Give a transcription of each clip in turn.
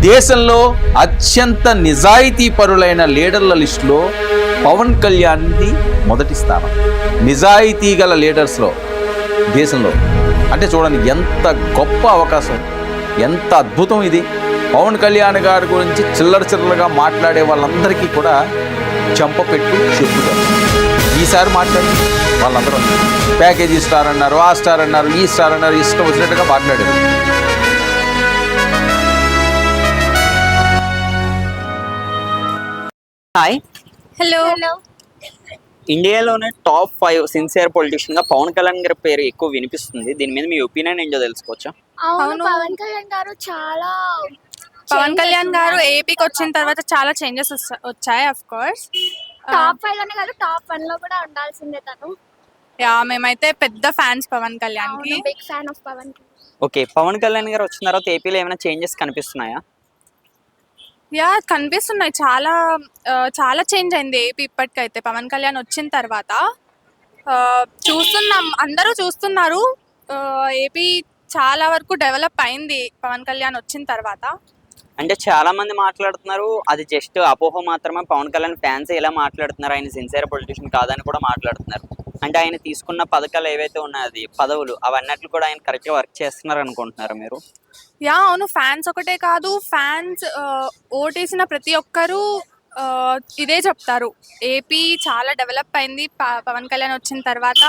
దేశంలో అత్యంత నిజాయితీ పరులైన లీడర్ల లిస్టులో పవన్ కళ్యాణ్ది మొదటి స్థానం. నిజాయితీ గల లీడర్స్లో దేశంలో. అంటే చూడండి ఎంత గొప్ప అవకాశం ఎంత అద్భుతం ఇది. పవన్ కళ్యాణ్ గారి గురించి చిల్లర చిల్లరగా మాట్లాడే వాళ్ళందరికీ కూడా చెంపపెట్టు చెప్పుతారు ఈసారి మాట్లాడి వాళ్ళందరూ. ప్యాకేజీ స్టార్ అన్నారు ఆ స్టార్ అన్నారు ఈ స్టార్ అన్నారు ఇష్టం వచ్చినట్టుగా మాట్లాడారు. హాయ్ హలో హలో ఇండియాలోనే టాప్ ఫైవ్ సిన్సియర్ పొలిటీషియన్గా పవన్ కళ్యాణ్ గారి పేరు ఎక్కువ వినిపిస్తుంది. దీని మీద మీ ఒపీనియన్ ఏంటో తెలుసుకోవచ్చా? అవును. పవన్ కళ్యాణ్ గారు చాలా పవన్ కళ్యాణ్ గారు. ఏపీకి వచ్చిన తర్వాత చాలా చేంజెస్ వచ్చాయి అఫ్ కోర్స్ టాప్ ఫైవ్లోనే కాదు టాప్ వన్లో కూడా ఉండాల్సిందే తను. యా మేమైతే పెద్ద ఫ్యాన్స్ పవన్ కళ్యాణ్కి big fan of Pawan okay Pawan Kalyan garu వచ్చిన తర్వాత ఏపీలో ఏమైనా చేంజెస్ కనిపిస్తున్నాయా? యా కనిపిస్తున్నాయి. చాలా చాలా చేంజ్ అయింది ఏపీ ఇప్పటికైతే. పవన్ కళ్యాణ్ వచ్చిన తర్వాత. చూస్తున్నాం. అందరూ చూస్తున్నారు. ఏపీ చాలా వరకు డెవలప్ అయింది పవన్ కళ్యాణ్ వచ్చిన తర్వాత. అంటే చాలా మంది మాట్లాడుతున్నారు. అది జస్ట్ అపోహ మాత్రమే. పవన్ కళ్యాణ్ ఫ్యాన్స్ ఎలా మాట్లాడుతున్నారు? ఆయన సిన్సియర్ పొలిటీషియన్ కాదని కూడా మాట్లాడుతున్నారు. అంటే ఆయన తీసుకున్న పథకాలు ఏవైతే ఉన్నాయో పదవులు అవన్నట్లు కూడా ఆయన కరెక్ట్గా వర్క్ చేస్తున్నారు అనుకుంటున్నారు మీరు? యా అవును. ఫ్యాన్స్ ఒకటే కాదు ఫ్యాన్స్ ఓటేసిన ప్రతి ఒక్కరూ ఇదే చెప్తారు. ఏపీ చాలా డెవలప్ అయింది. ప- పవన్ కళ్యాణ్ వచ్చిన తర్వాత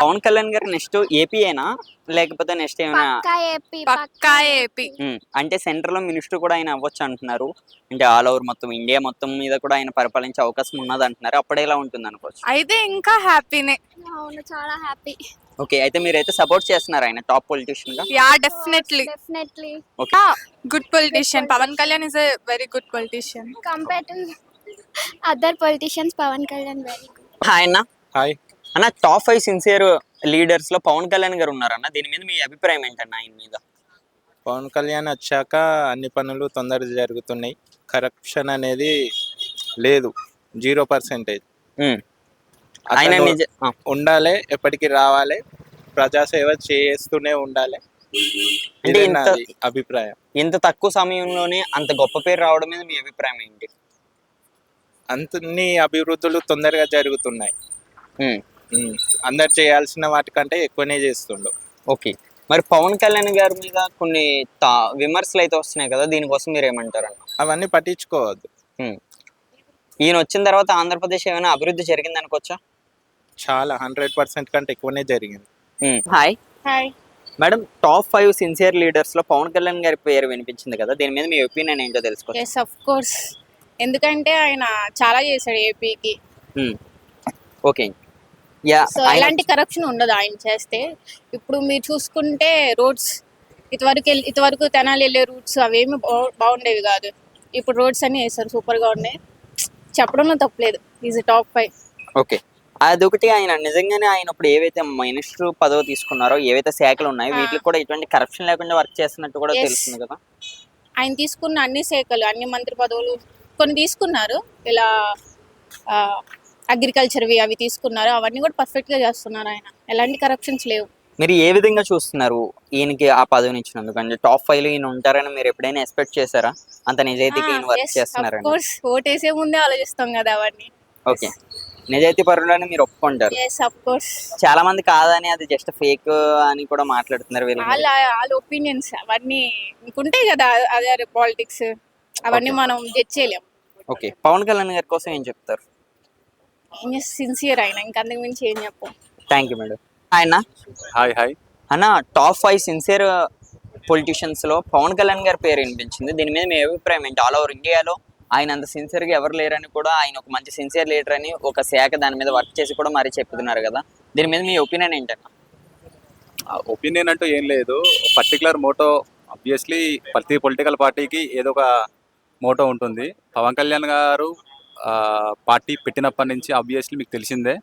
పవన్ కళ్యాణ్ గారు నెక్స్ట్ ఏపీ అయినా లేకపోతే నెక్స్ట్ ఏమైనా పక్కా ఏపీ పక్కా ఏపీ. ఉమ్, అంటే సెంటర్లో మినిస్టర్ కూడా ఆయన అవ్వచ్చు అంటున్నారు. అంటే ఆల్ ఓవర్ మొత్తం ఇండియా మొత్తం మీద కూడా ఆయన పరిపాలించే అవకాశం ఉన్నది అంటున్నారు. అప్పుడు ఎలా ఉంటుంది అనుకోవచ్చు. అయితే ఇంకా హ్యాపీనే. అవును చాలా హ్యాపీ. ఓకే అయితే మీరైతే సపోర్ట్ చేస్తున్నారు ఆయన top పొలిటీషియన్గా? Yeah definitely. Definitely okay. Good politician. Pawan Kalyan is a very good politician. Compare to other politicians Pawan Kalyan very good hi అన్న. హాయ్. అన్న టాప్ ఫైవ్ సిన్సియర్ లీడర్స్లో పవన్ కళ్యాణ్ గారు ఉన్నారన్న. దీని మీద మీ అభిప్రాయం ఏంటన్న ఆయన మీద? పవన్ కళ్యాణ్ వచ్చాక అన్ని పనులు తొందరగా జరుగుతున్నాయి. కరప్షన్ అనేది లేదు. జీరో పర్సెంటేజ్ ఆయన ఉండాలి ఎప్పటికీ రావాలి. ప్రజాసేవ చేస్తూనే ఉండాలి. అంటే ఇంత అభిప్రాయం. ఇంత తక్కువ సమయంలోనే అంత గొప్ప పేరు రావడం మీద మీ అభిప్రాయం ఏంటి? అన్ని అభివృద్ధులు తొందరగా జరుగుతున్నాయి. అందరు చేయాల్సిన వాటికంటే ఎక్కువనే చేస్తుండు. ఓకే. మరి పవన్ కళ్యాణ్ గారి మీద కొన్ని తా- విమర్శలు అయితే వస్తున్నాయి కదా దీనికోసం మీరు ఏమంటారన్న? అవన్నీ పట్టించుకోవద్దు. ఈయన వచ్చిన తర్వాత ఆంధ్రప్రదేశ్ ఏమైనా అభివృద్ధి జరిగింది అనుకోవచ్చా చాలా హండ్రెడ్ పర్సెంట్ కంటే ఎక్కువనే జరిగింది. Hi. Hi. Madam top five sincere లీడర్స్లో Pawan Kalyan గారి పేరు వినిపించింది కదా దీని మీద మీ ఒపీనియన్ ఏంటో ఎస్ కోర్స్ ఎందుకంటే ఆయన చాలా చేశాడు ఏపీకి. ఓకే. సో ఎలాంటి కరప్షన్ ఉండదు ఆయన చేస్తే. ఇప్పుడు మీరు చూసుకుంటే రోడ్స్ ఇటువరకు వెళ్ళి ఇటువరకు తెనాలి వెళ్ళే రూట్స్ అవేమి బాగు- బాగుండేవి కాదు. ఇప్పుడు రోడ్స్ అన్ని వేస్తారు సూపర్గా ఉన్నాయి. చెప్పడంలో తప్పలేదు. ఈజ్ టాప్ ఫైవ్ ఓకే అదొకటి ఆయన నిజంగానే ఆయన ఇప్పుడు ఏవైతే మినిస్టర్ పదవి తీసుకున్నారో ఏవైతే శాఖలు ఉన్నాయో. వీటికి కూడా ఎటువంటి కరప్షన్ లేకుండా వర్క్ చేస్తున్నట్టు కూడా. తెలుస్తుంది కదా. ఆయన తీసుకున్న అన్ని శాఖలు అన్ని మంత్రి పదవులు కొన్ని తీసుకున్నారు. ఇలా అగ్రికల్చర్వి అవి తీసుకున్నారు. అవన్నీ కూడా పర్ఫెక్ట్గా చేస్తున్నారు ఆయన. ఎలాంటి కరప్షన్స్ లేవు. మీరు ఏ విధంగా చూస్తున్నారు? ఈయనకి ఆ పదవిని ఇచ్చినందుకు అంటే టాప్ ఫైవ్లో ఈయన ఉంటారని మీరు ఎప్పుడైనా ఎక్స్పెక్ట్ చేశారా? అంత నిజాయితీగా ఈయన వర్క్ చేస్తున్నారని. కోర్స్ ఓటేసే ముందే ఆలోచిస్తాం కదా అవన్నీ. ఓకే. నిజాయితీ పరులని మీరు ఒప్పుకుంటారు. కోర్స్ చాలా మంది కాదని అది జస్ట్ ఫేక్ అని కూడా మాట్లాడుతున్నారు వీళ్ళు వాళ్ళ వాళ్ళ ఒపీనియన్స్ అవన్నీ ఇంకుంటాయి కదా అదే పాలిటిక్స్ అవన్నీ. మనం జడ్జ్ చేయలేం. ఓకే. పవన్ కళ్యాణ్ గారి కోసం ఏం చెప్తారు? ఏం సిన్సియర్ అయినా. ఇంకా అంతకు మించి ఏం చెప్పం. థ్యాంక్ యూ మేడం ఆయన హాయ్ హాయ్ అన్న టాప్ ఫైవ్ సిన్సియర్ పొలిటీషియన్స్లో పవన్ కళ్యాణ్ గారి పేరు వినిపించింది. దీని మీద మీ అభిప్రాయం ఏంటి? ఆల్ ఓవర్ ఇండియాలో ఆయన అంత సిన్సియర్గా ఎవరు లేరని కూడా ఆయన ఒక మంచి సిన్సియర్ లీడర్ అని ఒక శాఖ దాని మీద వర్క్ చేసి కూడా మరీ చెప్తున్నారు కదా. దీని మీద మీ ఒపీనియన్ ఏంటన్న ఒపీనియన్ అంటూ ఏం లేదు. పర్టికులర్ మోటో అబ్వియస్లీ ప్రతి పొలిటికల్ పార్టీకి ఏదో ఒక మోటో ఉంటుంది. పవన్ కళ్యాణ్ గారు పార్టీ పెట్టినప్పటి నుంచి అబ్వియస్లీ మీకు తెలిసిందే.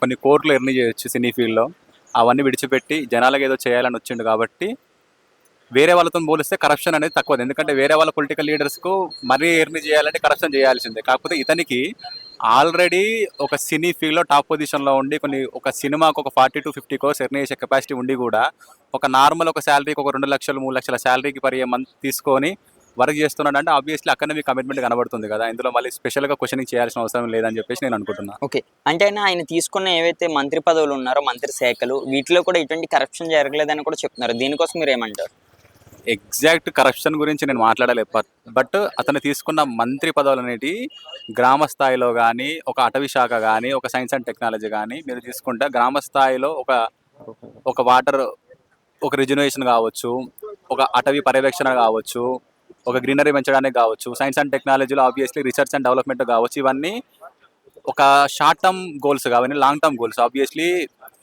కొన్ని కోట్లు ఎర్నీ చేయొచ్చు సినీ ఫీల్డ్లో. అవన్నీ విడిచిపెట్టి జనాలకు ఏదో చేయాలని వచ్చిండు కాబట్టి వేరే వాళ్ళతో పోలిస్తే కరప్షన్ అనేది తక్కువ ఎందుకంటే వేరే వాళ్ళ పొలిటికల్ లీడర్స్కు మరీ ఎర్నీ చేయాలంటే కరప్షన్ చేయాల్సిందే. కాకపోతే ఇతనికి ఆల్రెడీ ఒక సినీ ఫీల్డ్లో టాప్ పొజిషన్లో ఉండి కొన్ని ఒక సినిమాకు ఒక forty to fifty crores earn చేసే కెపాసిటీ ఉండి కూడా ఒక నార్మల్ ఒక శాలరీకి ఒక రెండు లక్షలు మూడు లక్షల శాలరీకి పర్ మంత్ తీసుకొని వర్క్ చేస్తున్నాడు అంటే ఆబ్వియస్లీ అక్కడ మీకు కమిట్మెంట్ కనబడుతుంది కదా. ఇందులో మళ్ళీ స్పెషల్గా క్వశ్చనింగ్ చేయాల్సిన అవసరం లేదని చెప్పేసి నేను అనుకుంటున్నాను ఓకే. అంటే ఆయన ఆయన తీసుకున్న ఏవైతే మంత్రి పదవులు ఉన్నారో మంత్రి శాఖలు వీటిలో కూడా ఎటువంటి కరప్షన్ జరగలేదని కూడా చెప్తున్నారు. దీనికోసం మీరు ఏమంటారు? ఎగ్జాక్ట్ కరప్షన్ గురించి నేను మాట్లాడలేదు బట్ బట్ అతను తీసుకున్న మంత్రి పదవులు అనేటి గ్రామ స్థాయిలో కానీ ఒక అటవీ శాఖ కానీ ఒక సైన్స్ అండ్ టెక్నాలజీ కానీ మీరు తీసుకుంటే గ్రామ స్థాయిలో ఒక ఒక వాటర్ ఒక రిజర్వేషన్ కావచ్చు ఒక అటవీ పర్యవేక్షణ కావచ్చు ఒక గ్రీనరీ పెంచడానికి కావచ్చు సైన్స్ అండ్ టెక్నాలజీలో ఆబ్వియస్లీ రీసెర్చ్ అండ్ డెవలప్మెంట్ కావచ్చు ఇవన్నీ ఒక షార్ట్ టర్మ్ గోల్స్ కావాలి long term goals obviously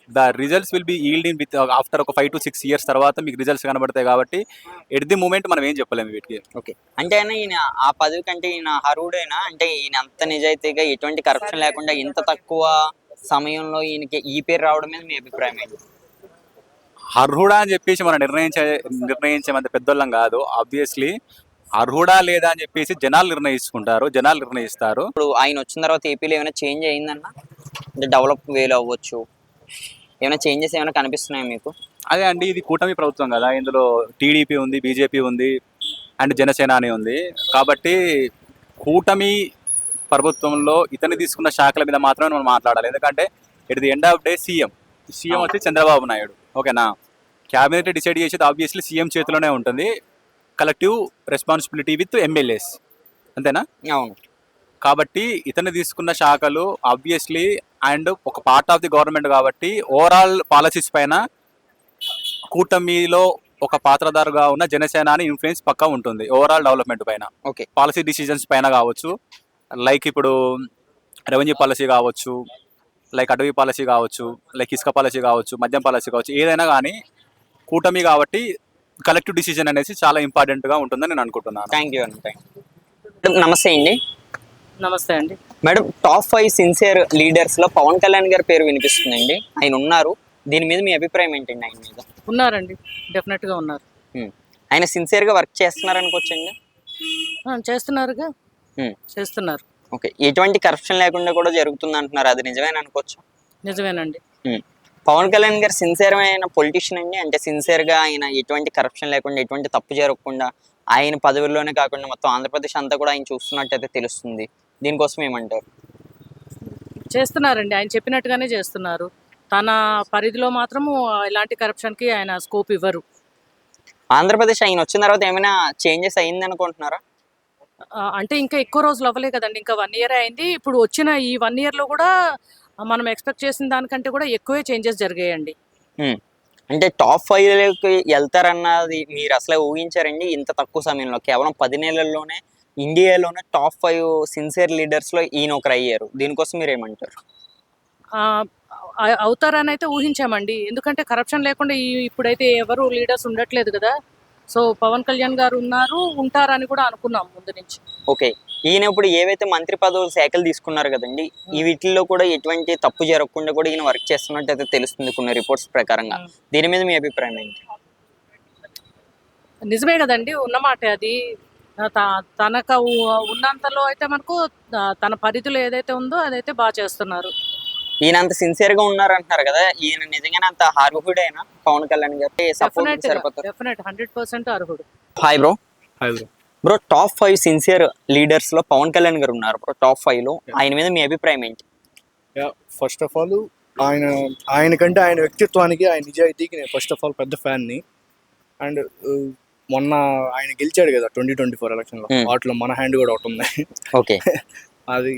the results will be in with after ఒక ఫైవ్ టు సిక్స్ ఇయర్స్ తర్వాత మీకు రిజల్ట్స్ కనబడతాయి కాబట్టి ఎట్ ది మూమెంట్ మనం ఏం చెప్పలేము వీటికి. ఓకే అంటే అయినా ఈయన ఆ పదవి కంటే ఈయన అర్హుడైనా అంటే ఈయన అంత నిజాయితీగా ఎటువంటి కరప్షన్ లేకుండా ఇంత తక్కువ సమయంలో ఈయనకి ఈ పేరు రావడం మీద మీ అభిప్రాయం ఏంటి? అర్హుడా అని చెప్పేసి మనం నిర్ణయించే నిర్ణయించేంత పెద్దోళ్ళం కాదు. ఆబ్వియస్లీ అర్హుడా లేదా అని చెప్పేసి జనాలు నిర్ణయించుకుంటారు జనాలు నిర్ణయిస్తారు. ఇప్పుడు ఆయన వచ్చిన తర్వాత ఏపీలో ఏమైనా చేంజ్ అయిందన్న? అంటే డెవలప్ వేలో అవ్వచ్చు. ఏమైనా చేంజెస్ ఏమైనా కనిపిస్తున్నాయా మీకు? అదే అండి ఇది కూటమి ప్రభుత్వం కదా. ఇందులో టీడీపీ ఉంది బీజేపీ ఉంది అండ్ జనసేన అని ఉంది. కాబట్టి కూటమి ప్రభుత్వంలో ఇతను తీసుకున్న శాఖల మీద మాత్రమే మనం మాట్లాడాలి. ఎందుకంటే it the end of day CM. CM వచ్చి చంద్రబాబు నాయుడు. ఓకేనా? క్యాబినెట్ డిసైడ్ చేసేది ఆబ్వియస్లీ సీఎం చేతిలోనే ఉంటుంది. కలెక్టివ్ రెస్పాన్సిబిలిటీ విత్ ఎమ్మెల్యేస్ అంతేనా? అవును. కాబట్టి ఇతను తీసుకున్న శాఖలు ఆబ్వియస్లీ అండ్ ఒక పార్ట్ ఆఫ్ ది గవర్నమెంట్ కాబట్టి ఓవరాల్ పాలసీస్ పైన కూటమిలో ఒక పాత్రధారుగా ఉన్న జనసేనాని ఇన్ఫ్లుయెన్స్ పక్కా ఉంటుంది. ఓవరాల్ డెవలప్మెంట్ పైన. ఓకే. పాలసీ డిసిజన్స్ పైన కావచ్చు. లైక్ ఇప్పుడు రెవెన్యూ పాలసీ కావచ్చు. లైక్ అటవీ పాలసీ కావచ్చు లైక్ ఇసుక పాలసీ కావచ్చు మద్యం పాలసీ కావచ్చు ఏదైనా కానీ కూటమి కాబట్టి కలెక్టివ్ డిసిజన్ అనేసి చాలా ఇంపార్టెంట్గా ఉంటుందని నేను అనుకుంటున్నాను. థ్యాంక్ యూ అండి థ్యాంక్ యూ నమస్తే అండి. నమస్తే అండి. మేడం టాప్ ఫైవ్ సిన్సియర్ లీడర్స్లో పవన్ కళ్యాణ్ గారి పేరు వినిపిస్తుందండి. ఆయన ఉన్నారు. దీని మీద మీ అభిప్రాయం ఏంటండి ఆయన మీద? ఉన్నారండి. డెఫినెట్గా ఉన్నారు. ఆయన సిన్సియర్గా వర్క్ చేస్తున్నారు అనుకోవచ్చండి చేస్తున్నారుగా. చేస్తున్నారు. ఓకే ఎటువంటి కరప్షన్ లేకుండా కూడా జరుగుతుంది అంటున్నారు అది నిజమేనా అనుకోవచ్చు? నిజమేనండి. పవన్ కళ్యాణ్ గారు సిన్సియర్ అయిన పొలిటీషియన్ అండి. అంటే సిన్సియర్గా ఆయన ఎటువంటి కరప్షన్ లేకుండా ఎటువంటి తప్పు జరగకుండా ఆయన పదవుల్లోనే కాకుండా మొత్తం ఆంధ్రప్రదేశ్ అంతా కూడా ఆయన చూస్తున్నట్టయితే తెలుస్తుంది. దీనికోసం ఏమంటారు? చేస్తున్నారండి. ఆయన చెప్పినట్టుగానే చేస్తున్నారు. తన పరిధిలో మాత్రము ఎలాంటి కరప్షన్కి ఆయన స్కోప్ ఇవ్వరు. ఆంధ్రప్రదేశ్ ఆయన వచ్చిన తర్వాత ఏమైనా చేంజెస్ అయింది అనుకుంటున్నారా అంటే ఇంకా ఎక్కువ రోజులు అవ్వలే కదండి. ఇంకా వన్ ఇయర్ అయింది. ఇప్పుడు వచ్చిన ఈ వన్ ఇయర్లో కూడా మనం ఎక్స్పెక్ట్ చేసిన దానికంటే కూడా ఎక్కువే చేంజెస్ జరిగాయండి. అంటే టాప్ ఫైవ్లోకి వెళ్తారన్నది మీరు అసలే ఊహించారండి? ఇంత తక్కువ సమయంలో. కేవలం పది నెలల్లోనే ఇండియాలోనే టాప్ ఫైవ్ సిన్సియర్ లీడర్స్లో ఈయన ఒకరు అయ్యారు. దీనికోసం మీరు ఏమంటారు? అవుతారని అయితే ఊహించామండి. ఎందుకంటే కరప్షన్ లేకుండా ఇప్పుడైతే ఎవరు లీడర్స్ ఉండట్లేదు కదా. సో పవన్ కళ్యాణ్ గారు ఉన్నారు ఉంటారని కూడా అనుకున్నాం ముందు నుంచి. ఓకే. ఈయన ఇప్పుడు ఏవైతే మంత్రి పదవులు శాఖలు తీసుకున్నారు కదండి ఈ వీటిల్లో కూడా ఎటువంటి తప్పు జరగకుండా కూడా ఈయన వర్క్ చేస్తున్నట్టు అయితే తెలుస్తుంది కొన్ని రిపోర్ట్స్ ప్రకారంగా. దీని మీద మీ అభిప్రాయం ఏంటి? నిజమే కదండి ఉన్నమాట అది. తనకు ఉన్నంతలో అయితే మనకు తన పరిధిలో ఏదైతే ఉందో అదైతే బాగా చేస్తున్నారు. ఈయన అంత సిన్సియర్గా ఉన్నారు అంటున్నారు కదా ఈయన నిజంగానే అంత హార్హుడేనా పవన్ కళ్యాణ్ గారి సపోర్ట్ హండ్రెడ్ పర్సెంట్ అర్హుడు. Hi bro bro top five sincere లీడర్స్లో Pawan Kalyan garu ఉన్నారు బ్రో టాప్ ఫైవ్లో. ఆయన మీద మీ అభిప్రాయం ఏంటి? ఫస్ట్ ఆఫ్ ఆల్ ఆయన ఆయన కంటే ఆయన వ్యక్తిత్వానికి ఆయన నిజాయితీకి నేను ఫస్ట్ ఆఫ్ ఆల్ పెద్ద ఫ్యాన్ని అండ్ మొన్న ఆయన గెలిచాడు కదా ట్వంటీ ట్వంటీ ఫోర్ ఎలక్షన్లో Hmm. వాటిలో మన హ్యాండ్ కూడా ఒకటి ఉంది. ఓకే అది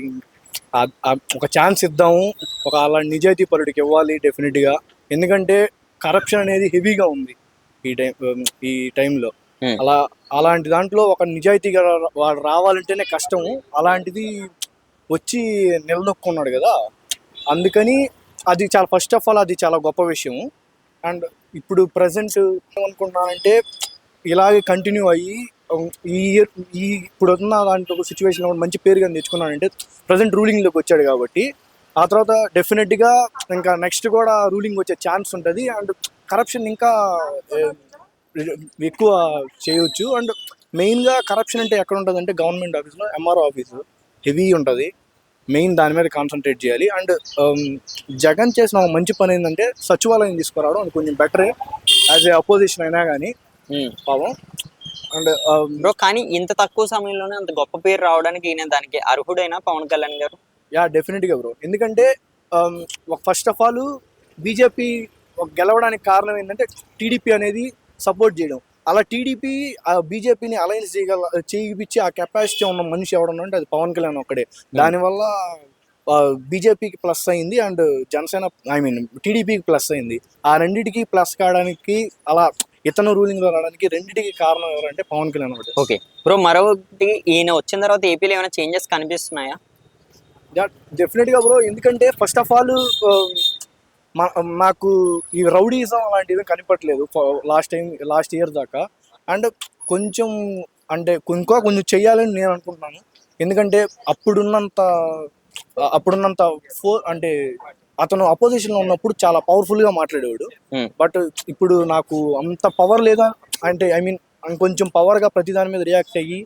ఒక ఛాన్స్ ఇద్దాము ఒక అలా నిజాయితీ పరుడికి ఇవ్వాలి డెఫినెట్గా ఎందుకంటే కరప్షన్ అనేది హెవీగా ఉంది ఈ టైం ఈ టైంలో. అలా అలాంటి దాంట్లో ఒక నిజాయితీగా వాడు రావాలంటేనే కష్టము అలాంటిది వచ్చి నిలదొక్కున్నాడు కదా. అందుకని అది చాలా ఫస్ట్ ఆఫ్ ఆల్ అది చాలా గొప్ప విషయం. అండ్ ఇప్పుడు ప్రజెంట్ ఏమనుకుంటున్నానంటే ఇలాగే కంటిన్యూ అయ్యి ఈ ఇయర్ ఈ ఇప్పుడు ఉన్న దాంట్లో ఒక సిచ్యువేషన్లో మంచి పేరు కానీ తెచ్చుకున్నానంటే ప్రజెంట్ రూలింగ్లోకి వచ్చాడు కాబట్టి ఆ తర్వాత డెఫినెట్గా ఇంకా నెక్స్ట్ కూడా రూలింగ్ వచ్చే ఛాన్స్ ఉంటుంది అండ్ కరప్షన్ ఇంకా ఎక్కువ చేయొచ్చు అండ్ మెయిన్గా కరప్షన్ అంటే ఎక్కడ ఉంటుంది అంటే గవర్నమెంట్ ఆఫీస్లో ఎంఆర్ఓ ఆఫీసు హెవీ ఉంటుంది. మెయిన్ దాని మీద కాన్సన్ట్రేట్ చేయాలి అండ్ జగన్ చేసిన ఒక మంచి పని ఏంటంటే సచివాలయం తీసుకురావడం అది కొంచెం బెటరే యాజ్ ఏ అపోజిషన్ అయినా కానీ పాపం అండ్ బ్రో కానీ ఇంత తక్కువ సమయంలోనే అంత గొప్ప పేరు రావడానికి ఈయన దానికి అర్హుడైన పవన్ కళ్యాణ్ గారు? యా డెఫినెట్గా బ్రో. ఎందుకంటే ఫస్ట్ ఆఫ్ ఆల్ బీజేపీ గెలవడానికి కారణం ఏంటంటే టీడీపీ అనేది సపోర్ట్ చేయడం. అలా టీడీపీ బీజేపీని అలయన్స్ చేయగల చేయించి ఆ కెపాసిటీ ఉన్న మనిషి ఎవడన్నా అంటే అది పవన్ కళ్యాణ్ ఒక్కడే. దానివల్ల బీజేపీకి ప్లస్ అయింది అండ్ జనసేన ఐ మీన్ టీడీపీకి ప్లస్ అయింది. ఆ రెండిటికి ప్లస్ కావడానికి అలా ఇతను రూలింగ్లో రావడానికి రెండిటికి కారణం ఎవరంటే పవన్ కళ్యాణ్ ఒకటి. ఓకే. బ్రో మరొకటి ఈయన వచ్చిన తర్వాత ఏపీలో ఏమైనా చేంజెస్ కనిపిస్తున్నాయా? డెఫినెట్గా బ్రో ఎందుకంటే ఫస్ట్ ఆఫ్ ఆల్ నాకు ఈ రౌడీజం అలాంటివి కనిపట్లేదు లాస్ట్ టైం లాస్ట్ ఇయర్ దాకా. అండ్ కొంచెం అంటే ఇంకా కొంచెం చెయ్యాలని నేను అనుకుంటున్నాను. ఎందుకంటే అప్పుడున్నంత అప్పుడున్నంత ఫో అంటే అతను అపోజిషన్లో ఉన్నప్పుడు చాలా పవర్ఫుల్గా మాట్లాడేవాడు. Hmm. బట్ ఇప్పుడు నాకు అంత పవర్ లేదా? అంటే ఐ మీన్ కొంచెం పవర్గా ప్రతి దాని మీద రియాక్ట్ అయ్యి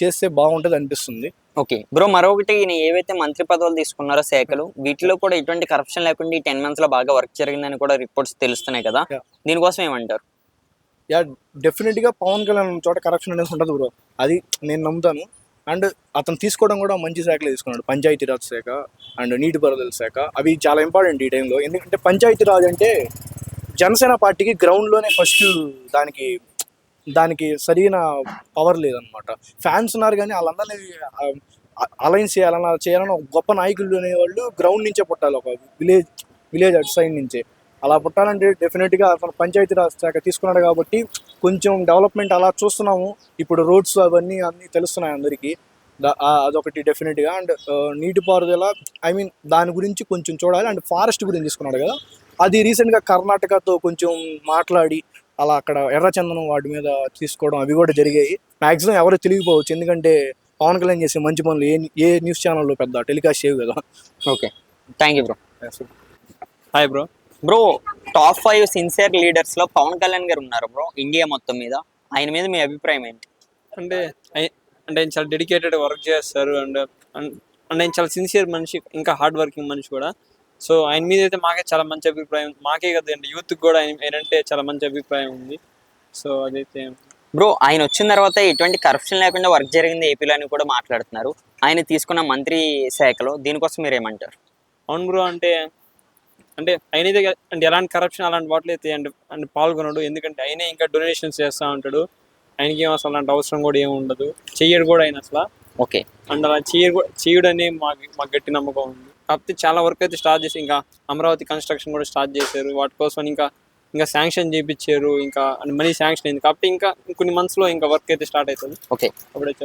చేస్తే బాగుంటది అనిపిస్తుంది. ఓకే బ్రో మరొకటి ఈయన ఏవైతే మంత్రి పదవులు తీసుకున్నారో శాఖలు వీటిలో కూడా ఎటువంటి కరప్షన్ లేకుండా ఈ టెన్ మంత్స్లో బాగా వర్క్ జరిగిందని కూడా రిపోర్ట్స్ తెలుస్తున్నాయి కదా. దీనికోసం ఏమంటారు? యా డెఫినెట్గా పవన్ కళ్యాణ్ చోట కరప్షన్ అనేది ఉంటుంది బ్రో అది నేను నమ్ముతాను. అండ్ అతను తీసుకోవడం కూడా మంచి శాఖలో తీసుకున్నాడు. పంచాయతీరాజ్ శాఖ అండ్ నీటిపారుదల శాఖ. అవి చాలా ఇంపార్టెంట్ ఈ టైంలో ఎందుకంటే పంచాయతీరాజ్ అంటే జనసేన పార్టీకి గ్రౌండ్లోనే ఫస్ట్ దానికి దానికి సరైన పవర్ లేదనమాట ఫ్యాన్స్ ఉన్నారు కానీ వాళ్ళందరినీ అలైన్స్ చేయాలన్నా చేయాలన్న ఒక గొప్ప నాయకులు అనేవాళ్ళు గ్రౌండ్ నుంచే పుట్టాలి. ఒక విలేజ్ విలేజ్ అటు సైడ్ నుంచే. అలా పుట్టాలంటే డెఫినెట్గా అతను పంచాయతీరాజ్ శాఖ తీసుకున్నాడు కాబట్టి కొంచెం డెవలప్మెంట్ అలా చూస్తున్నాము. ఇప్పుడు రోడ్స్ అవన్నీ అన్నీ తెలుస్తున్నాయి అందరికీ. అదొకటి డెఫినెట్గా అండ్ నీటిపారుదల ఐ మీన్ దాని గురించి కొంచెం చూడాలి. అండ్ ఫారెస్ట్ గురించి తీసుకున్నాడు కదా. అది రీసెంట్గా కర్ణాటకతో కొంచెం మాట్లాడి అలా అక్కడ ఎర్రచందనం వాటి మీద తీసుకోవడం అవి కూడా జరిగాయి. మ్యాక్సిమం ఎవరు తెలియకపోవచ్చు. ఎందుకంటే పవన్ కళ్యాణ్ చేసే మంచి పనులు ఏ ఏ న్యూస్ ఛానల్లో పెద్ద టెలికాస్ట్ చేయవు కదా. Okay thank you bro hi bro bro top five sincere లీడర్స్లో Pawan Kalyan garu ఉన్నారు బ్రో ఇండియా మొత్తం మీద. ఆయన మీద మీ అభిప్రాయం ఏంటి? అంటే అంటే ఆయన చాలా డెడికేటెడ్ వర్క్ చేస్తారు అండ్ అండ్ ఆయన చాలా సిన్సియర్ మనిషి ఇంకా హార్డ్ వర్కింగ్ మనిషి కూడా. సో ఆయన మీద అయితే మాకే చాలా మంచి అభిప్రాయం మాకే కదండి యూత్ కూడా ఆయన ఏంటంటే చాలా మంచి అభిప్రాయం ఉంది. సో అదైతే బ్రో ఆయన వచ్చిన తర్వాత ఎటువంటి కరప్షన్ లేకుండా వర్క్ జరిగింది ఏపీలో అని కూడా మాట్లాడుతున్నారు. ఆయన తీసుకున్న మంత్రి శాఖలో దీనికోసం మీరు ఏమంటారు అవును బ్రో అంటే అంటే ఆయన అంటే ఎలాంటి కరప్షన్ అలాంటి వాటిలో అయితే అంటే అంటే పాల్గొనడు. ఎందుకంటే ఆయనే ఇంకా డొనేషన్స్ చేస్తూ ఉంటాడు. ఆయనకి ఏం అసలు అలాంటి అవసరం కూడా ఏమి ఉండదు. చెయ్యడు కూడా ఆయన అసలు. ఓకే. అండ్ అలా చేయడు చేయడని మాకు మాకు గట్టి నమ్మకం ఉంది. కాకపోతే చాలా వర్క్ అయితే స్టార్ట్ చేసి ఇంకా అమరావతి కన్స్ట్రక్షన్ కూడా స్టార్ట్ చేశారు. వాటి కోసం ఇంకా ఇంకా శాంక్షన్ చేయించారు ఇంకా మనీ శాంక్షన్ అయింది. కాబట్టి ఇంకా కొన్ని months లో ఇంకా వర్క్ అయితే స్టార్ట్ అవుతుంది. ఓకే.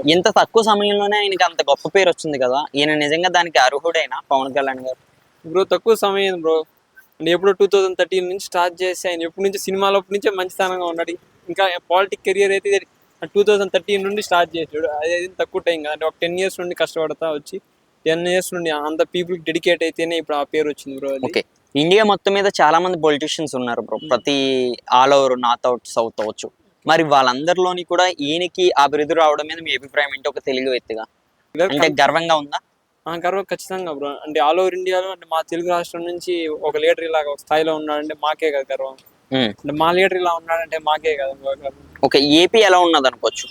ఇంత తక్కువ సమయంలోనే ఆయనకి అంత గొప్ప పేరు వచ్చింది కదా. ఈయన నిజంగా దానికి అర్హుడైనా? పవన్ కళ్యాణ్ గారు? బ్రో తక్కువ సమయం బ్రో. అంటే ఎప్పుడో టూ థౌజండ్ థర్టీన్ నుంచి స్టార్ట్ చేసి ఆయన ఎప్పటి నుంచి సినిమాలో నుంచే మంచి స్థానంగా ఉన్నాడు. ఇంకా పాలిటిక్ కెరియర్ అయితే టూ థౌజండ్ థర్టీన్ నుండి స్టార్ట్ చేసాడు అది తక్కువ టైం కదా. అంటే ఒక టెన్ ఇయర్స్ నుండి కష్టపడతా వచ్చి టెన్ ఇయర్స్ నుండి అంత పీపుల్ డెడికేట్ అయితేనే ఇప్పుడు ఆ పేరు వచ్చింది బ్రో ఓకే ఇండియా మొత్తం మీద చాలా మంది పొలిటీషియన్స్ ఉన్నారు బ్రో ప్రతి all over north out south అవ్వచ్చు మరి వాళ్ళందరిలోని కూడా ఈయనకి ఆ బిరుదు రావడం మీద మీ అభిప్రాయం ఏంటి? ఒక తెలుగు వ్యక్తిగా? అంటే గర్వంగా ఉందా? గర్వం ఖచ్చితంగా బ్రో అంటే ఆల్ ఓవర్ ఇండియాలో అంటే మా తెలుగు రాష్ట్రం నుంచి ఒక లీడర్ ఇలాగ ఒక స్థాయిలో ఉన్నాడంటే మాకే కదా గర్వం. అంటే మా లీడర్ ఇలా ఉన్నాడంటే మాకే కదా గర్వం. ఓకే ఏపీ ఎలా ఉన్నది అనుకోవచ్చు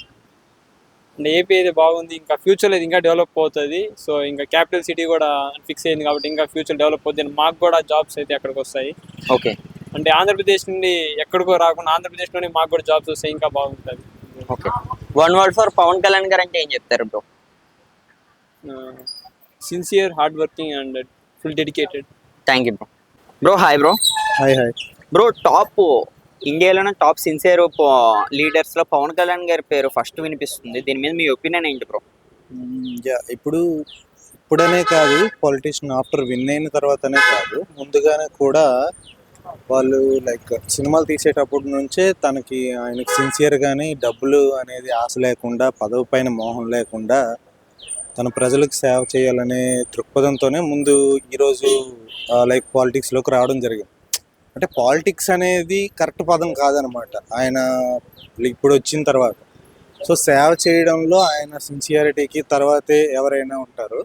అంటే ఏపీ అయితే బాగుంది ఇంకా ఫ్యూచర్ ఇది ఇంకా డెవలప్ అవుతుంది. సో ఇంకా క్యాపిటల్ సిటీ కూడా ఫిక్స్ అయింది కాబట్టి ఇంకా ఫ్యూచర్ డెవలప్ అవుతుంది మాకు కూడా జాబ్స్ అయితే అక్కడికి వస్తాయి. ఓకే. అంటే ఆంధ్రప్రదేశ్ నుండి ఎక్కడికో రాకుండా ఆంధ్రప్రదేశ్ నుండి మాకు కూడా జాబ్స్ వస్తాయి ఇంకా బాగుంటుంది. Okay. One word for Pavan Kalyan garu అంటే ఏం చెప్తారు bro sincere hard working and full dedicated thank you bro bro hi bro hi hi bro top ఇండియాలోనే టాప్ సిన్సియర్ లీడర్స్లో పవన్ కళ్యాణ్ గారి పేరు ఫస్ట్ వినిపిస్తుంది. దీని మీద మీ ఒపీనియన్ ఏంటి బ్రో యా ఇప్పుడు ఇప్పుడనే కాదు పొలిటీషియన్ ఆఫ్టర్ విన్ అయిన తర్వాతనే కాదు. ముందుగానే కూడా వాళ్ళు లైక్ సినిమాలు తీసేటప్పటి నుంచే తనకి ఆయనకి సిన్సియర్ గానీ డబ్బులు అనేది ఆశ లేకుండా పదవి పైన మోహం లేకుండా తన ప్రజలకు సేవ చేయాలనే దృక్పథంతోనే ముందు ఈరోజు లైక్ పాలిటిక్స్లోకి రావడం జరిగింది. అంటే పాలిటిక్స్ అనేది కరెక్ట్ పదం కాదనమాట. ఆయన ఇప్పుడు వచ్చిన తర్వాత. సో సేవ చేయడంలో ఆయన సిన్సియారిటీకి తర్వాతే ఎవరైనా ఉంటారు.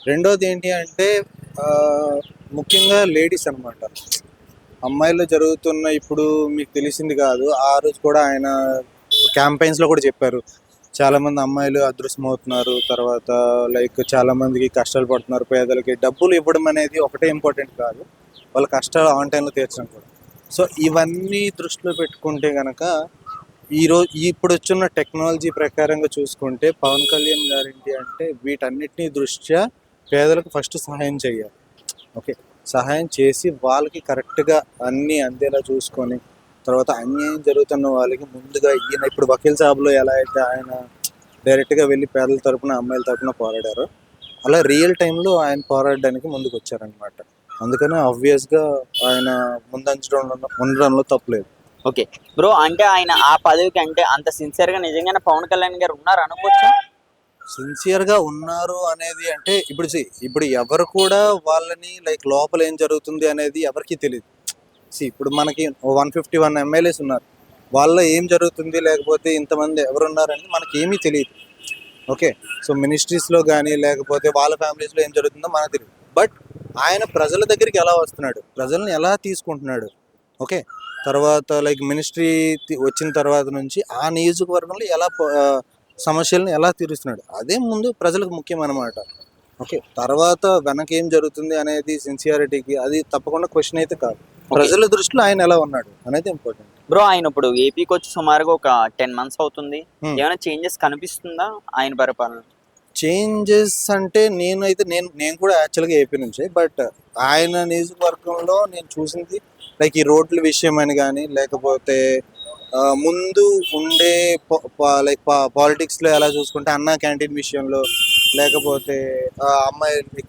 రెండోది ఏంటి అంటే ముఖ్యంగా లేడీస్ అనమాట అమ్మాయిలు జరుగుతున్న ఇప్పుడు మీకు తెలిసింది కాదు ఆ రోజు కూడా ఆయన క్యాంపెయిన్స్లో కూడా చెప్పారు. చాలా మంది అమ్మాయిలు అదృశ్యం అవుతున్నారు తర్వాత లైక్ చాలా మందికి కష్టాలు పడుతున్నారు. పేదలకి డబ్బులు ఇవ్వడం అనేది ఒకటే ఇంపార్టెంట్ కాదు. వాళ్ళ కష్టాలు ఆన్ టైంలో తీర్చడం కూడా. సో ఇవన్నీ దృష్టిలో పెట్టుకుంటే కనుక ఈ రోజు ఇప్పుడు వచ్చిన టెక్నాలజీ ప్రకారంగా చూసుకుంటే పవన్ కళ్యాణ్ గారేంటి అంటే వీటన్నిటిని దృష్ట్యా పేదలకు ఫస్ట్ సహాయం చేయాలి. ఓకే. సహాయం చేసి వాళ్ళకి కరెక్ట్గా అన్నీ అందేలా చూసుకొని తర్వాత అన్యాయం జరుగుతున్న వాళ్ళకి ముందుగా ఈయన ఇప్పుడు వకీల్ సాబ్లో ఎలా అయితే ఆయన డైరెక్ట్గా వెళ్ళి పేదల తరపున అమ్మాయిల తరపున పోరాడారో అలా రియల్ టైంలో ఆయన పోరాడడానికి ముందుకు వచ్చారనమాట అందుకని ఆబ్వియస్గా ఆయన ముందంచడంలో ఉండడంలో తప్పలేదు ఓకే బ్రో అంటే ఆయన ఆ పదవికి అంటే అంత సిన్సియర్గా నిజంగానే పవన్ కళ్యాణ్ గారు ఉన్నారు? అనుకోవచ్చా? సిన్సియర్గా ఉన్నారు అనేది అంటే ఇప్పుడు ఇప్పుడు ఎవరు కూడా వాళ్ళని లైక్ లోపల ఏం జరుగుతుంది అనేది ఎవరికి తెలియదు సి ఇప్పుడు మనకి వన్ ఫిఫ్టీ వన్ ఎమ్మెల్యేస్ ఉన్నారు. వాళ్ళ ఏం జరుగుతుంది? లేకపోతే ఇంతమంది ఎవరు మనకి ఏమీ తెలియదు ఓకే సో మినిస్ట్రీస్లో కానీ లేకపోతే వాళ్ళ ఫ్యామిలీస్లో ఏం జరుగుతుందో మనకు తెలియదు. బట్ ఆయన ప్రజల దగ్గరికి ఎలా వస్తున్నాడు? ప్రజల్ని ఎలా తీసుకుంటున్నాడు? ఓకే తర్వాత లైక్ మినిస్ట్రీ వచ్చిన తర్వాత నుంచి ఆ నియోజకవర్గంలో ఎలా సమస్యలను ఎలా తీరుస్తున్నాడు? అదే ముందు ప్రజలకు ముఖ్యం అన్నమాట ఓకే తర్వాత వెనకేం జరుగుతుంది అనేది సిన్సియారిటీకి అది తప్పకుండా క్వశ్చన్ అయితే కాదు. ప్రజల దృష్టిలో ఆయన ఎలా ఉన్నాడు అనేది ఇంపార్టెంట్ బ్రో ఆయన ఇప్పుడు ఏపీకి వచ్చి సుమారుగా ఒక టెన్ మంత్స్ అవుతుంది. Hmm. ఏమైనా చేంజెస్ కనిపిస్తుందా ఆయన పరిపాలన? చేంజెస్ అంటే నేనైతే నేను నేను కూడా యాక్చువల్గా ఏపీ నుంచే బట్ ఆయన నియోజకవర్గంలో నేను చూసింది లైక్ ఈ రోడ్ల విషయం అని కానీ లేకపోతే ముందు ఉండే లైక్ పాలిటిక్స్లో ఎలా చూసుకుంటే అన్నా క్యాంటీన్ విషయంలో లేకపోతే అమ్మాయి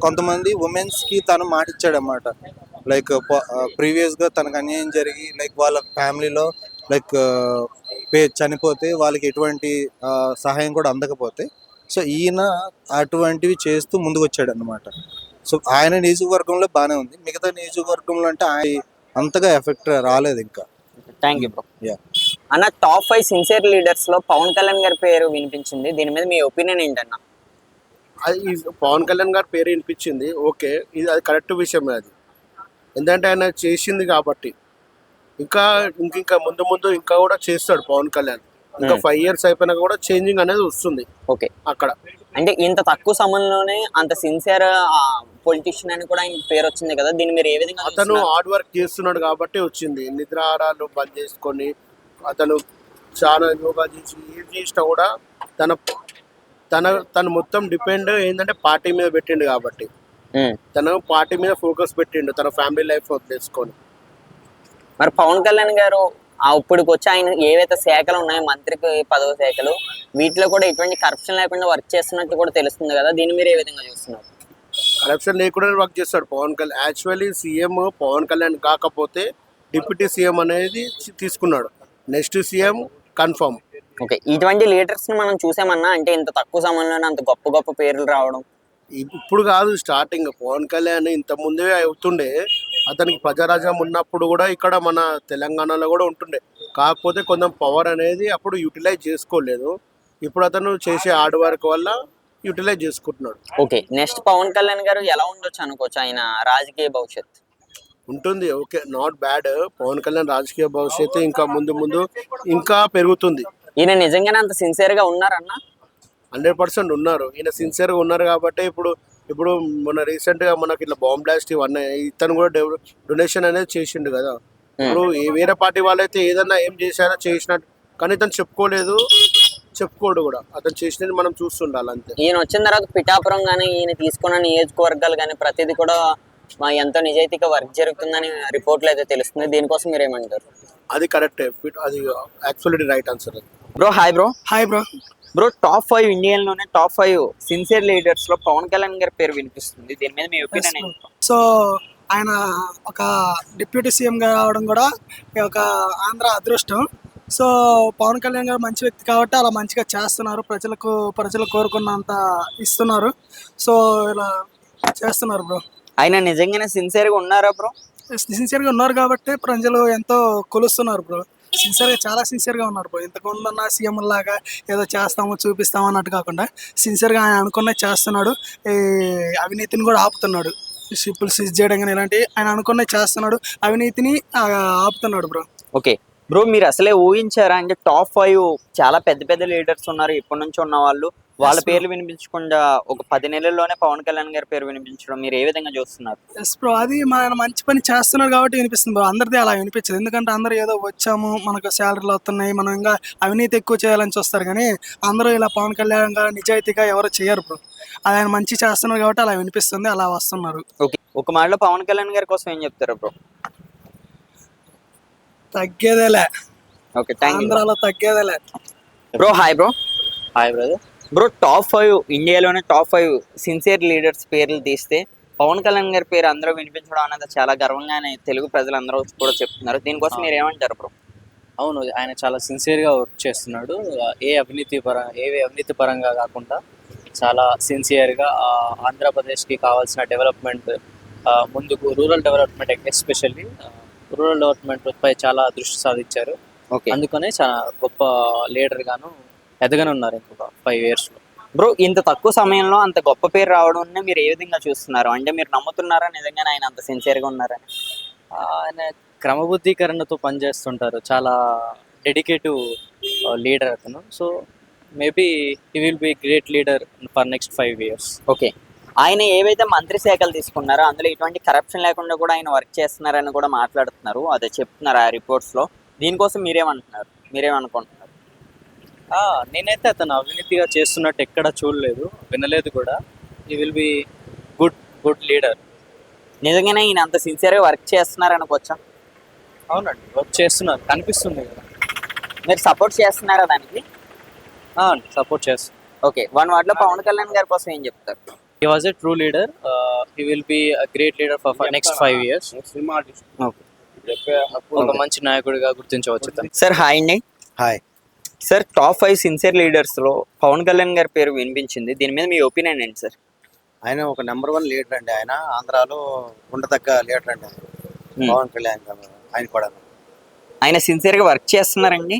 కొంతమంది ఉమెన్స్కి తను మాట ఇచ్చాడనమాట లైక్ ప్రీవియస్గా తనకు అన్యాయం జరిగి లైక్ వాళ్ళ ఫ్యామిలీలో లైక్ పే చనిపోతే వాళ్ళకి ఎటువంటి సహాయం కూడా అందకపోతే సో ఈయన అటువంటివి చేస్తూ ముందుకు వచ్చాడు అనమాట సో ఆయన నియోజకవర్గంలో బాగానే ఉంది. మిగతా నియోజకవర్గంలో అంటే ఆయన అంతగా ఎఫెక్ట్ రాలేదు ఇంకా. Thank you bro Yeah. అన్న టాప్ ఫైవ్ సిన్సియర్ లీడర్స్లో పవన్ కళ్యాణ్ గారి పేరు వినిపించింది. దీని మీద మీ ఒపీనియన్ ఏంటన్నా? అది పవన్ కళ్యాణ్ గారి పేరు వినిపించింది. ఓకే ఇది అది కరెక్ట్ విషయమే అది. ఎందుకంటే ఆయన చేసింది కాబట్టి ఇంకా ఇంక ఇంకా ముందు ముందు ఇంకా కూడా చేస్తాడు పవన్ కళ్యాణ్ ఇంకా. ఫైవ్ ఇయర్స్ అయిపోయినాక కూడా చేంజింగ్ అనేది వస్తుంది ఓకే అక్కడ అంటే ఇంత తక్కువ సమయంలోనే అంత సిన్సియర్ పొలిటీషియన్ అని కూడా ఆయన పేరు వచ్చింది కదా దీన్ని మీరు ఏ విధంగా అతను? హార్డ్ వర్క్ చేస్తున్నాడు కాబట్టి వచ్చింది నిద్రాహారాలు బంద్ చేసుకొని అతను చాలా యోగా చేసి ఏం చేసినా కూడా తన తన తను మొత్తం డిపెండ్ ఏంటంటే పార్టీ మీద పెట్టిండు కాబట్టి. తను పార్టీ మీద ఫోకస్ పెట్టిండు తన ఫ్యామిలీ లైఫ్ వదిలేసుకొని. మరి పవన్ కళ్యాణ్ గారు ఆ ఇప్పటికి వచ్చి ఆయన ఏవైతే శాఖలు ఉన్నాయో మంత్రికి పదవ శాఖలు వీటిలో కూడా ఎటువంటి కరప్షన్ లేకుండా వర్క్ చేస్తున్నట్టు కూడా తెలుస్తుంది కదా. దీన్ని మీరు ఏ విధంగా చూస్తున్నారు? కరప్షన్ లేకుండా వర్క్ చేస్తాడు పవన్ కళ్యాణ్. యాక్చువల్లీ సీఎం పవన్ కళ్యాణ్ కాకపోతే డిప్యూటీ సీఎం అనేది తీసుకున్నాడు. నెక్స్ట్ సీఎం కన్ఫర్మ్ ఓకే ఇటువంటి లీడర్స్ మనం చూసామన్నా అంటే ఇంత తక్కువ సమయంలోనే అంత గొప్ప గొప్ప పేర్లు రావడం ఇప్పుడు కాదు స్టార్టింగ్ పవన్ కళ్యాణ్ ఇంత ముందే అవుతుండే. అతనికి ప్రజారాజ్యం ఉన్నప్పుడు కూడా ఇక్కడ మన తెలంగాణలో కూడా ఉంటుండే. కాకపోతే కొంచెం పవర్ అనేది అప్పుడు యూటిలైజ్ చేసుకోలేదు. ఇప్పుడు అతను చేసే హార్డ్ వర్క్ వల్ల యూటిలైజ్ చేసుకుంటున్నాడు. ఓకే నెక్స్ట్ పవన్ కళ్యాణ్ గారు ఎలా ఉండొచ్చు అనుకోవచ్చు ఆయన రాజకీయ భవిష్యత్ ఉంటుంది okay not bad Pavan Kalyan రాజకీయ భవిష్యత్తు ఇంకా ముందు ముందు ఇంకా పెరుగుతుంది. ఈయన నిజంగానే అంత సిన్సియర్గా ఉన్నారన్నా? హండ్రెడ్ పర్సెంట్ ఉన్నారు. ఈయన సిన్సియర్గా ఉన్నారు కాబట్టి ఇప్పుడు ఇప్పుడు మన రీసెంట్గా మనకి ఇట్లా బాంబ్ బ్లాస్ట్ ఇవన్నీ ఇతను కూడా డొనేషన్ అనేది చేసిండు కదా. ఇప్పుడు ఏ వేరే పార్టీ వాళ్ళైతే ఏదన్నా ఏం చేశారో చేసినట్టు కానీ ఇతను చెప్పుకోలేదు చెప్పుకోడు కూడా. అతను చేసినది మనం చూస్తుండాలి అంతే. ఈయన వచ్చిన తర్వాత పిఠాపురం కానీ ఈయన తీసుకున్న నియోజకవర్గాలు కానీ ప్రతిదీ కూడా మా ఎంతో నిజాయితీగా వర్క్ జరుగుతుందని రిపోర్ట్లు అయితే తెలుస్తుంది. దీనికోసం మీరు ఏమంటారు? అది కరెక్టే. అది actually right answer bro hi bro. Hi bro. Bro top five ఇండియన్లోనే top five sincere లీడర్స్లో పవన్ కళ్యాణ్ గారి పేరు వినిపిస్తుంది. దీని మీద మీ ఒపీనియన్ సో ఆయన ఒక డిప్యూటీ సీఎంగా రావడం కూడా ఒక ఆంధ్ర అదృష్టం. సో పవన్ కళ్యాణ్ గారు మంచి వ్యక్తి కాబట్టి అలా మంచిగా చేస్తున్నారు. ప్రజలకు ప్రజలు కోరుకున్నంత ఇస్తున్నారు. సో ఇలా చేస్తున్నారు బ్రో ఆయన నిజంగానే సిన్సియర్గా ఉన్నారా బ్రో సిన్సియర్గా ఉన్నారు కాబట్టి ప్రజలు ఎంతో కొలుస్తున్నారు బ్రో సిన్సియర్గా చాలా సిన్సియర్గా ఉన్నారు బ్రో. ఇంతకుముందు ఉన్న సీఎం లాగా ఏదో చేస్తాము చూపిస్తాము అన్నట్టు కాకుండా సిన్సియర్గా ఆయన అనుకున్నది చేస్తున్నాడు. ఈ అవినీతిని కూడా ఆపుతున్నాడు. షిప్పులు సీజ్ చేయడం కానీ ఇలాంటి ఆయన అనుకున్నది చేస్తున్నాడు. అవినీతిని ఆపుతున్నాడు బ్రో. ఓకే. బ్రో మీరు అసలే ఊహించారా? అంటే టాప్ ఫైవ్ చాలా పెద్ద పెద్ద లీడర్స్ ఉన్నారు. ఇప్పటి నుంచి ఉన్న వాళ్ళు. వాళ్ళ. పేర్లు వినిపించకుండా ఒక పది నెలల్లోనే పవన్ కళ్యాణ్ గారి పేరు వినిపించడం మీరు ఏ విధంగా చూస్తున్నారు? ఎస్ బ్రో అది మన మంచి పని చేస్తున్నారు కాబట్టి వినిపిస్తుంది బ్రో అందరిది అలా వినిపించదు. ఎందుకంటే అందరూ ఏదో వచ్చాము మనకు శాలరీలు వస్తున్నాయి మనం ఇంకా అవినీతి ఎక్కువ చేయాలని చూస్తారు. కానీ అందరూ ఇలా పవన్ కళ్యాణ్ గారు నిజాయితీగా ఎవరు చేయరు బ్రో అది ఆయన మంచి చేస్తున్నారు కాబట్టి అలా వినిపిస్తుంది అలా వస్తున్నారు. ఓకే. ఒక మాటలో పవన్ కళ్యాణ్ గారి కోసం ఏం చెప్తారు బ్రో తగ్గేదేలే. ఓకే ఆంధ్రాలో తగ్గేదేలే. Bro hi bro hi brother bro top five ఇండియాలోనే టాప్ ఫైవ్ సిన్సియర్ లీడర్స్ పేర్లు తీస్తే పవన్ కళ్యాణ్ గారి పేరు అందరూ వినిపించడం అనేది చాలా గర్వంగానే తెలుగు ప్రజలందరూ కూడా చెప్తున్నారు. దీనికోసం మీరు ఏమంటారు బ్రో అవును ఆయన చాలా సిన్సియర్గా వర్క్ చేస్తున్నాడు. ఏ అవినీతి పర ఏ అవినీతి పరంగా కాకుండా చాలా సిన్సియర్గా ఆంధ్రప్రదేశ్కి కావాల్సిన డెవలప్మెంట్ ముందుకు rural development especially rural development పై చాలా దృష్టి సాధించారు. ఓకే అందుకనే చాలా గొప్ప లీడర్ గాను ఎదగనే ఉన్నారు ఇంకొక ఫైవ్ ఇయర్స్లో బ్రో ఇంత తక్కువ సమయంలో అంత గొప్ప పేరు రావడం మీరు ఏ విధంగా చూస్తున్నారు? అంటే మీరు నమ్ముతున్నారా? నిజంగానే ఆయన అంత సిన్సియర్గా ఉన్నారని ఆయన క్రమబద్ధీకరణతో పనిచేస్తుంటారు. చాలా డెడికేటివ్ లీడర్ అతను. So maybe he will be great leader for next five years okay ఆయన ఏవైతే మంత్రి శాఖలు తీసుకున్నారో అందులో ఎటువంటి కరప్షన్ లేకుండా కూడా ఆయన వర్క్ చేస్తున్నారని కూడా మాట్లాడుతున్నారు. అదే చెప్తున్నారు ఆ రిపోర్ట్స్లో దీనికోసం మీరేమంటున్నారు? మీరేమనుకుంటున్నారు? నేనైతే అతను అవినీతిగా చేస్తున్నట్టు ఎక్కడ చూడలేదు వినలేదు కూడా. He will be good good leader నిజంగానే ఈయన అంత సిన్సియర్గా వర్క్ చేస్తున్నారు అనుకోవచ్చా? అవునండి వర్క్ చేస్తున్నారు కనిపిస్తుంది కదా. మీరు సపోర్ట్ చేస్తున్నారా దానికి? సపోర్ట్ చేస్తున్నారు. ఓకే వన్ వార్డులో పవన్ కళ్యాణ్ గారి కోసం ఏం చెప్తారు? He was a true leader he will be great leader for next five years ఒక మంచి నాయకుడిగా గుర్తించవచ్చు సార్ హాయ్ అండి. Hi. Sir top five sincere లీడర్స్లో Pawan Kalyan గారి పేరు వినిపించింది. దీని మీద మీ ఒపీనియన్ ఏంటి సార్? ఆయన ఒక నెంబర్ వన్ లీడర్ అండి ఆయన. ఆంధ్రాలో ఉండదగ్గ లీడర్ అండి. పవన్ కళ్యాణ్ గారు ఆయన కూడా. ఆయన సిన్సియర్గా వర్క్ చేస్తున్నారండి?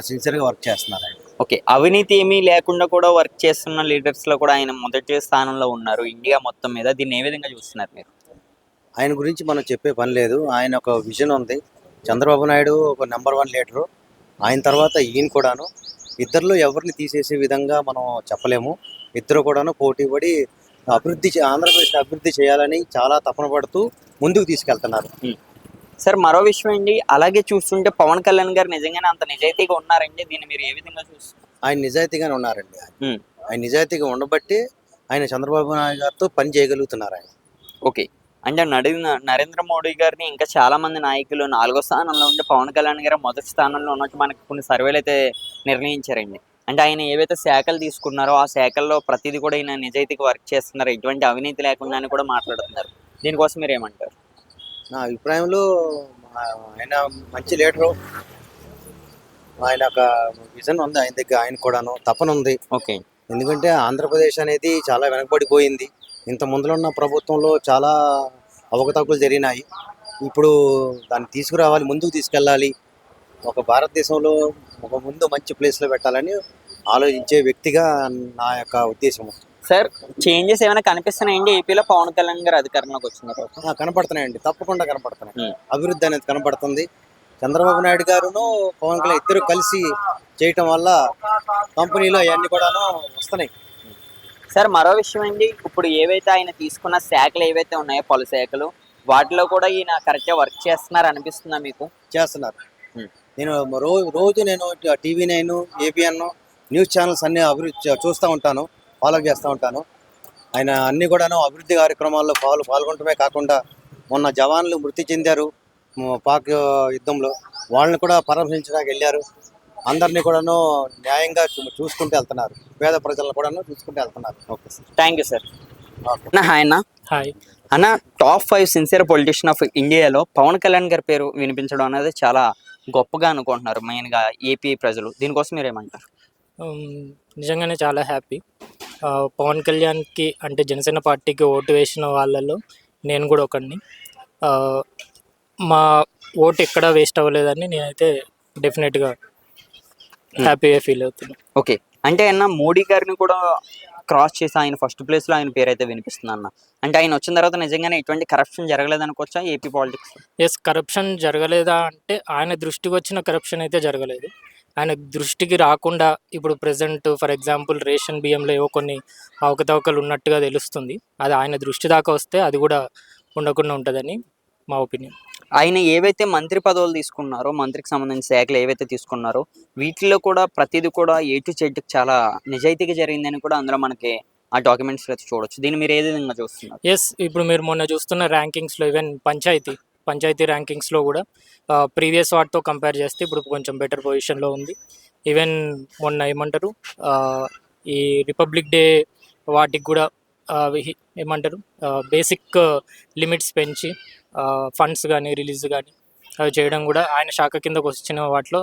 సిన్సియర్గా వర్క్ చేస్తున్నారు ఆయన ఓకే. అవినీతి ఏమీ లేకుండా కూడా వర్క్ చేస్తున్న లీడర్స్లో కూడా ఆయన మొదటి స్థానంలో ఉన్నారు. ఇండియా మొత్తం మీద దీన్ని ఏ విధంగా చూస్తున్నారు మీరు? ఆయన గురించి మనం చెప్పే పని లేదు. ఆయన ఒక విజన్ ఉంది. చంద్రబాబు నాయుడు ఒక నెంబర్ వన్ లీడరు. ఆయన తర్వాత ఈయన కూడాను. ఇద్దరిలో ఎవరిని తీసేసే విధంగా మనం చెప్పలేము. ఇద్దరు కూడాను పోటీ పడి అభివృద్ధి ఆంధ్రప్రదేశ్ అభివృద్ధి చేయాలని చాలా తపన పడుతూ ముందుకు తీసుకెళ్తున్నారు. సార్ మరో విషయం అండి. అలాగే చూస్తుంటే పవన్ కళ్యాణ్ గారు నిజంగానే అంత నిజాయితీగా ఉన్నారండి. దీన్ని మీరు ఏ విధంగా చూస్తున్నారు ఆయన నిజాయితీగానే ఉన్నారండి. ఆయన నిజాయితీగా ఉండబట్టి ఆయన చంద్రబాబు నాయుడు గారితో పని చేయగలుగుతున్నారు ఆయన. ఓకే. అంటే నరేంద్ర నరేంద్ర మోడీ గారిని ఇంకా చాలా మంది నాయకులు నాలుగో స్థానంలో ఉంటే పవన్ కళ్యాణ్ గారు మొదటి స్థానంలో ఉన్నట్టు మనకి కొన్ని సర్వేలు అయితే నిర్ణయించారండి. అంటే ఆయన ఏవైతే శాఖలు తీసుకున్నారో ఆ శాఖల్లో ప్రతిదీ కూడా ఈయన నిజాయితీగా వర్క్ చేస్తున్నారు. ఎటువంటి అవినీతి లేకుండా అని కూడా మాట్లాడుతున్నారు. దీనికోసం మీరు ఏమంటారు? నా అభిప్రాయంలో ఆయన మంచి లీడరు. ఆయన ఒక విజన్ ఉంది. ఆయన దగ్గర ఆయన కూడాను తపన ఉంది. ఓకే. ఎందుకంటే ఆంధ్రప్రదేశ్ అనేది చాలా వెనకబడిపోయింది. ఇంత ముందులో ఉన్న ప్రభుత్వంలో చాలా అవకతవకలు జరిగినాయి. ఇప్పుడు దాన్ని తీసుకురావాలి ముందుకు తీసుకెళ్ళాలి. ఒక భారతదేశంలో ఒక ముందు మంచి ప్లేస్లో పెట్టాలని ఆలోచించే వ్యక్తిగా నా యొక్క ఉద్దేశం సార్ చేంజెస్ ఏమైనా కనిపిస్తున్నాయండి? ఏపీలో పవన్ కళ్యాణ్ గారు అధికారంలోకి వచ్చిన కనపడుతున్నాయండి. తప్పకుండా కనపడుతున్నాయి. అభివృద్ధి అనేది కనపడుతుంది. చంద్రబాబు నాయుడు గారును పవన్ కళ్యాణ్ ఇద్దరు కలిసి చేయటం వల్ల కంపెనీలో అవన్నీ కూడాను వస్తున్నాయి. సార్ మరో విషయం అండి. ఇప్పుడు ఏవైతే ఆయన తీసుకున్న శాఖలు ఏవైతే ఉన్నాయో పలు శాఖలు వాటిలో కూడా ఈయన కరెక్ట్గా వర్క్ చేస్తున్నారు అనిపిస్తుందా మీకు? చేస్తున్నారు. నేను రోజు రోజు నేను TV nine ABN news channels అన్ని అభివృద్ధి చూస్తూ ఉంటాను ఫాలో చేస్తూ ఉంటాను. ఆయన అన్ని కూడాను అభివృద్ధి కార్యక్రమాల్లో పాలు పాల్గొనడమే కాకుండా మొన్న జవాన్లు మృతి చెందారు పాక్ యుద్ధంలో. వాళ్ళని కూడా పరామర్శించడానికి వెళ్ళారు. అందరినీ కూడాను న్యాయంగా చూసుకుంటూ వెళ్తున్నారు. పేద ప్రజలను కూడాను చూసుకుంటూ వెళ్తున్నారు. Okay sir. Thank you sir అన్న హాయ్ అన్న. హాయ్. అన్న top five sincere politician of ఇండియాలో పవన్ కళ్యాణ్ గారి పేరు వినిపించడం అనేది చాలా గొప్పగా అనుకుంటున్నారు మెయిన్గా ఏపీ ప్రజలు. దీనికోసం మీరు ఏమంటారు నిజంగానే చాలా హ్యాపీ. పవన్ కళ్యాణ్కి అంటే జనసేన పార్టీకి ఓటు వేసిన వాళ్ళలో నేను కూడా ఒకడిని. ఆ, మా ఓటు ఎక్కడా వేస్ట్ అవ్వలేదని నేనైతే డెఫినెట్గా హ్యాపీగా ఫీల్ అవుతున్నాను ఓకే. అంటే అన్న మోడీ గారిని కూడా క్రాస్ చేసి ఆయన ఫస్ట్ ప్లేస్లో ఆయన పేరు అయితే వినిపిస్తుంది అన్న. అంటే ఆయన వచ్చిన తర్వాత నిజంగానే ఎటువంటి కరప్షన్ జరగలేదు అనుకోవచ్చా ఏపీ పాలిటిక్స్ ఎస్ కరప్షన్ జరగలేదా అంటే ఆయన దృష్టికి వచ్చిన కరప్షన్ అయితే జరగలేదు. ఆయన దృష్టికి రాకుండా ఇప్పుడు ప్రజెంట్ ఫర్ ఎగ్జాంపుల్ రేషన్ బియ్యంలో ఏవో కొన్ని అవకతవకలు ఉన్నట్టుగా తెలుస్తుంది. అది ఆయన దృష్టి దాకా వస్తే అది కూడా ఉండకుండా ఉంటుందని మా ఒపీనియన్ ఆయన ఏవైతే మంత్రి పదవులు తీసుకున్నారో మంత్రికి సంబంధించిన శాఖలు ఏవైతే తీసుకున్నారో వీటిలో కూడా ప్రతిదీ కూడా ఏ చెట్టుకు చాలా నిజాయితీగా జరిగిందని కూడా అందులో మనకి ఆ డాక్యుమెంట్స్ అయితే చూడొచ్చు. దీన్ని మీరు ఏ విధంగా చూస్తున్నారు? ఎస్ ఇప్పుడు మీరు మొన్న చూస్తున్న ర్యాంకింగ్స్లో ఈవెన్ పంచాయతీ పంచాయతీ ర్యాంకింగ్స్లో కూడా ప్రీవియస్ వాటితో కంపేర్ చేస్తే ఇప్పుడు కొంచెం బెటర్ పొజిషన్లో ఉంది. ఈవెన్ మొన్న ఏమంటారు ఈ రిపబ్లిక్ డే వాటికి కూడా ఏమంటారు బేసిక్ లిమిట్స్ పెంచి ఫండ్స్ కానీ రిలీజ్ కానీ అవి చేయడం కూడా ఆయన శాఖ కిందకు వచ్చిన వాటిలో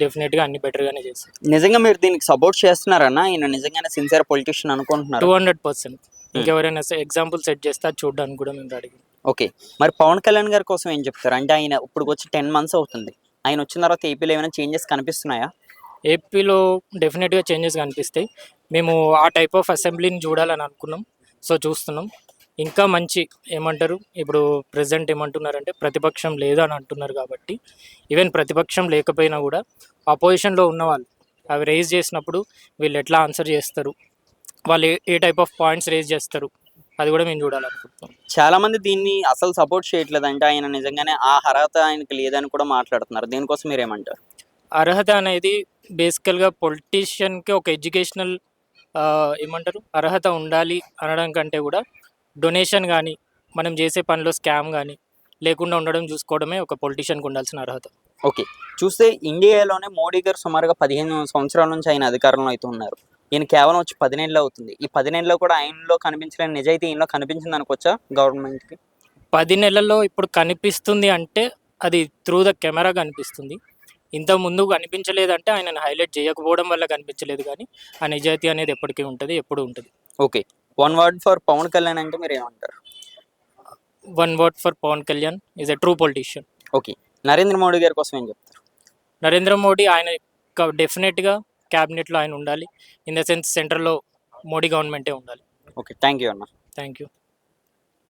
డెఫినెట్గా అన్ని బెటర్గానే చేశారు. నిజంగా మీరు దీనికి సపోర్ట్ చేస్తున్నారన్న? ఆయన నిజంగానే సిన్సియర్ పొలిటీషియన్ అనుకుంటున్నారు? టూ హండ్రెడ్ పర్సెంట్ ఇంకెవరైనా ఎగ్జాంపుల్ సెట్ చేస్తే అది చూడడానికి కూడా మేము రెడీ ఓకే మరి పవన్ కళ్యాణ్ గారి కోసం ఏం చెప్తారు? అంటే ఆయన ఇప్పుడు వచ్చి టెన్ మంత్స్ అవుతుంది. ఆయన వచ్చిన తర్వాత ఏపీలో ఏమైనా చేంజెస్ కనిపిస్తున్నాయా? ఏపీలో డెఫినెట్గా చేంజెస్ కనిపిస్తాయి. మేము ఆ టైప్ ఆఫ్ అసెంబ్లీని చూడాలని అనుకున్నాం. సో చూస్తున్నాం. ఇంకా మంచి ఏమంటారు ఇప్పుడు ప్రజెంట్ ఏమంటున్నారంటే ప్రతిపక్షం లేదు అని అంటున్నారు కాబట్టి ఈవెన్ ప్రతిపక్షం లేకపోయినా కూడా అపోజిషన్లో ఉన్న వాళ్ళు అవి రేజ్ చేసినప్పుడు వీళ్ళు ఎట్లా ఆన్సర్ చేస్తారు? వాళ్ళు ఏ ఏ టైప్ ఆఫ్ పాయింట్స్ రేజ్ చేస్తారు? అది కూడా మేము చూడాలనుకుంటున్నాం. చాలా మంది దీన్ని అసలు సపోర్ట్ చేయట్లేదు అంటే ఆయన నిజంగానే ఆ అర్హత ఆయనకి లేదని కూడా మాట్లాడుతున్నారు. దీనికోసం మీరు ఏమంటారు? అర్హత అనేది బేసికల్గా పొలిటీషియన్కి ఒక ఎడ్యుకేషనల్ ఏమంటారు అర్హత ఉండాలి అనడం కంటే కూడా డొనేషన్ కానీ మనం చేసే పనిలో స్కామ్ కానీ లేకుండా ఉండడం చూసుకోవడమే ఒక పొలిటీషియన్కి ఉండాల్సిన అర్హత. ఓకే. చూస్తే ఇండియాలోనే మోడీ గారు సుమారుగా పదిహేను సంవత్సరాల నుంచి ఆయన అధికారంలో అయితే ఉన్నారు. ఈయన కేవలం వచ్చి పదినేళ్ళు అవుతుంది. ఈ పదినేళ్ళలో కూడా ఆయనలో కనిపించిన నిజాయితీ ఈయనలో కనిపించింది అనుకోవచ్చా గవర్నమెంట్కి? పది నెలల్లో ఇప్పుడు కనిపిస్తుంది అంటే అది త్రూ ద కెమెరా కనిపిస్తుంది. ఇంత ముందు కనిపించలేదంటే ఆయనను హైలైట్ చేయకపోవడం వల్ల కనిపించలేదు కానీ ఆ నిజాయితీ అనేది ఎప్పటికీ ఉంటుంది ఎప్పుడు ఉంటుంది. Okay. One word for Pavan Kalyan అంటే మీరు ఏమంటారు? One word for Pavan Kalyan is a true politician. Okay. Narendra Modi garu కోసం ఏం చెప్తారు? నరేంద్ర మోడీ ఆయన డెఫినెట్గా క్యాబినెట్లో ఆయన ఉండాలి. ఇన్ ద సెన్స్ సెంట్రల్లో మోడీ గవర్నమెంటే ఉండాలి. ఓకే. థ్యాంక్ యూ అన్న. Thank you.